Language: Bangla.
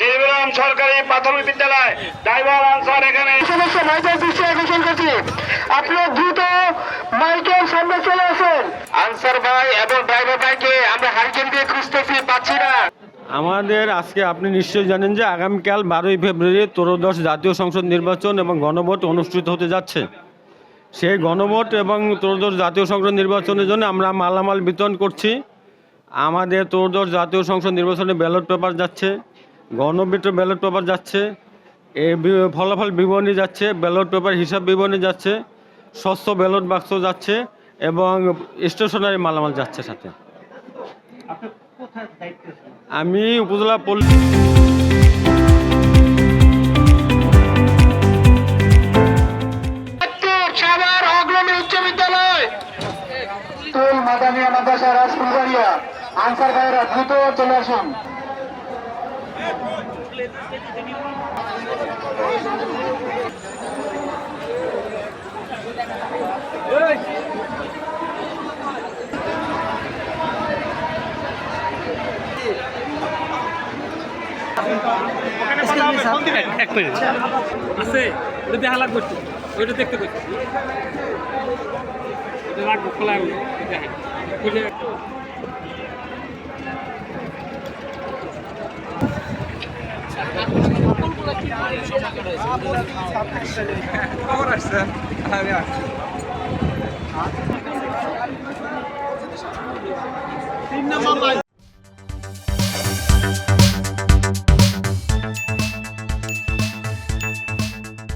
দেবরাম সরকারি প্রাথমিক বিদ্যালয়। ড্রাইভার আনসার এখানে। সমস্যা মাইকের দৃষ্টি আকর্ষণ করছি। আপনার দ্রুত মাইকের সামনে চলে আসেন। আনসার ভাই এবং ড্রাইভার ভাইকে আমরা হারিকেন দিয়ে খুঁজতেছি পাচ্ছি না। আমাদের আজকে আপনি নিশ্চয়ই জানেন যে আগামীকাল বারোই ফেব্রুয়ারি ত্রয়োদশ জাতীয় সংসদ নির্বাচন এবং গণভোট অনুষ্ঠিত হতে যাচ্ছে। সেই গণভোট এবং ত্রয়োদশ জাতীয় সংসদ নির্বাচনের জন্য আমরা মালামাল বিতরণ করছি। আমাদের ত্রয়োদশ জাতীয় সংসদ নির্বাচনে ব্যালট পেপার যাচ্ছে গণবিট ব্যালট পেপার যাচ্ছে এ ফলাফল বিবরণী যাচ্ছে ব্যালট পেপার হিসাব বিবরণী যাচ্ছে স্বচ্ছ ব্যালট বাক্স যাচ্ছে এবং স্টেশনারি মালামাল যাচ্ছে সাথে। আমি উপজেলা পল্লী মাদানিয়া মাদ্রাসা রাজফুলবাড়িয়া আনসার ভাইয়েরা দ্রুত চলে আসুন। আছে ওটা দেখা লাগবে ওইটা দেখতে ওটা রাখব খোলা দেখেন খুলে খবর আসছে আমি আসছি তিন নম্বর